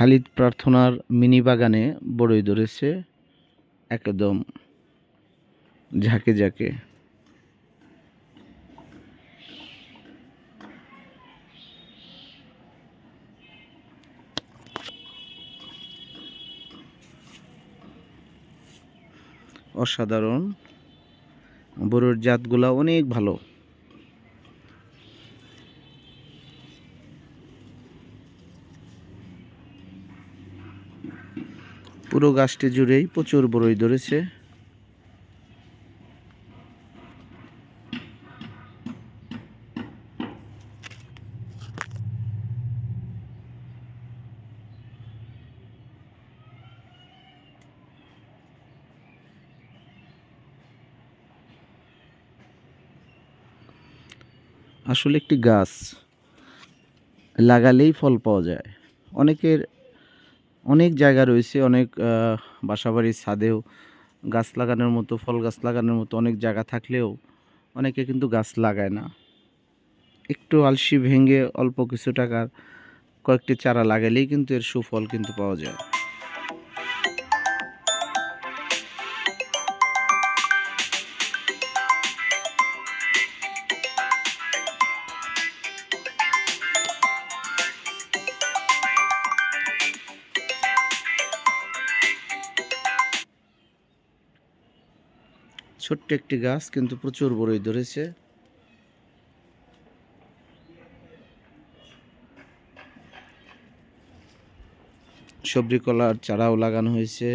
খালিদ প্রার্থনার মিনি বাগানে বড়ই ধরেছে একদম ঝাঁকে ঝাঁকে। অসাধারণ। বড়ুর জাতগুলা অনেক ভালো। পুরো গাছটি জুড়েই প্রচুর বড়ই ধরেছে। আসলে একটি গাছ লাগালেই ফল পাওয়া যায়। অনেকের অনেক জায়গা রয়েছে, অনেক বাসাবাড়ির ছাদেও গাছ লাগানোর মতো, ফল গাছ লাগানোর মতো অনেক জায়গা থাকলেও অনেকে কিন্তু গাছ লাগায় না। একটু আলসি ভেঙে অল্প কিছু টাকার কয়েকটি চারা লাগালেই কিন্তু এর সুফল কিন্তু পাওয়া যায়। ছোট্ট একটি গাছ কিন্তু প্রচুর বড়ই ধরেছে। সবজি কলার চারাও লাগানো হয়েছে।